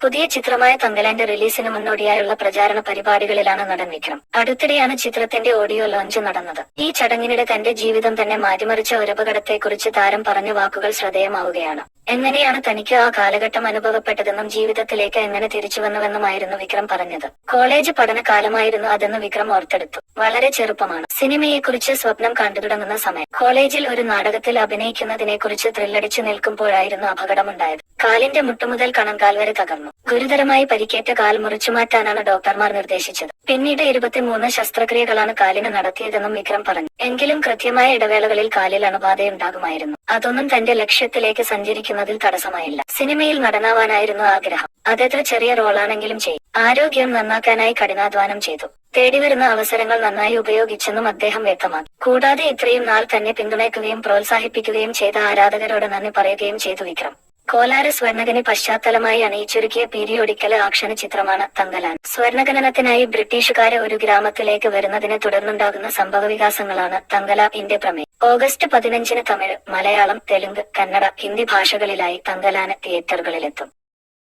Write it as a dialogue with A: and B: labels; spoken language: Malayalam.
A: പുതിയ ചിത്രമായ തങ്കലാന്റെ റിലീസിന് മുന്നോടിയായുള്ള പ്രചാരണ പരിപാടികളിലാണ് നടൻ വിക്രം. അടുത്തിടെയാണ് ചിത്രത്തിന്റെ ഓഡിയോ ലോഞ്ച് നടന്നത്. ഈ ചടങ്ങിനിടെ തന്റെ ജീവിതം തന്നെ മാറ്റിമറിച്ച ഒരു അപകടത്തെക്കുറിച്ച് താരം പറഞ്ഞ വാക്കുകൾ ശ്രദ്ധേയമാവുകയാണ്. എങ്ങനെയാണ് തനിക്ക് ആ കാലഘട്ടം അനുഭവപ്പെട്ടതെന്നും ജീവിതത്തിലേക്ക് എങ്ങനെ തിരിച്ചുവന്നുവെന്നുമായിരുന്നു വിക്രം പറഞ്ഞത്. കോളേജ് പഠനകാലമായിരുന്നു അതെന്ന് വിക്രം ഓർത്തെടുത്തു. വളരെ ചെറുപ്പമാണ്. സിനിമയെക്കുറിച്ച് സ്വപ്നം കണ്ടു തുടങ്ങുന്ന സമയം. കോളേജിൽ ഒരു നാടകത്തിൽ അഭിനയിക്കുന്നതിനെക്കുറിച്ച് ത്രില്ലടിച്ചു നിൽക്കുമ്പോഴായിരുന്നു അപകടമുണ്ടായത്. കാലിന്റെ മുട്ടുമുതൽ കണങ്കാൽ വരെ തകർന്നു. ഗുരുതരമായി പരിക്കേറ്റ കാൽ മുറിച്ചുമാറ്റാനാണ് ഡോക്ടർമാർ നിർദ്ദേശിച്ചത്. പിന്നീട് ഇരുപത്തിമൂന്ന് ശസ്ത്രക്രിയകളാണ് കാലിന് നടത്തിയതെന്നും വിക്രം പറഞ്ഞു. എങ്കിലും കൃത്യമായ ഇടവേളകളിൽ കാലിൽ അണുബാധയുണ്ടാകുമായിരുന്നു. അതൊന്നും തന്റെ ലക്ഷ്യത്തിലേക്ക് സഞ്ചരിക്കുന്നതിൽ തടസ്സമായില്ല. സിനിമയിൽ നടനാവാനായിരുന്നു ആഗ്രഹം. അതെത്ര ചെറിയ റോളാണെങ്കിലും ചെയ്യും ആരോഗ്യം നന്നാക്കാനായി കഠിനാധ്വാനം ചെയ്തു. തേടിവരുന്ന അവസരങ്ങൾ നന്നായി ഉപയോഗിച്ചെന്നും അദ്ദേഹം വ്യക്തമാക്കി. കൂടാതെ ഇത്രയും നാൾ തന്നെ പിന്തുണയ്ക്കുകയും പ്രോത്സാഹിപ്പിക്കുകയും ചെയ്ത ആരാധകരോട് നന്ദി പറയുകയും ചെയ്തു വിക്രം. കോലാര സ്വർണകനെ പശ്ചാത്തലമായി അണിയിച്ചൊരുക്കിയ പീരിയോഡിക്കൽ ആക്ഷന ചിത്രമാണ് തങ്കലാൻ. സ്വർണഖനനത്തിനായി ബ്രിട്ടീഷുകാരെ ഒരു ഗ്രാമത്തിലേക്ക് വരുന്നതിനെ തുടർന്നുണ്ടാകുന്ന സംഭവവികാസങ്ങളാണ് ഇന്റെ പ്രമേയം. ഓഗസ്റ്റ് പതിനഞ്ചിന് തമിഴ് മലയാളം തെലുങ്ക് കന്നഡ ഹിന്ദി ഭാഷകളിലായി തങ്കലാന് തിയേറ്ററുകളിലെത്തും.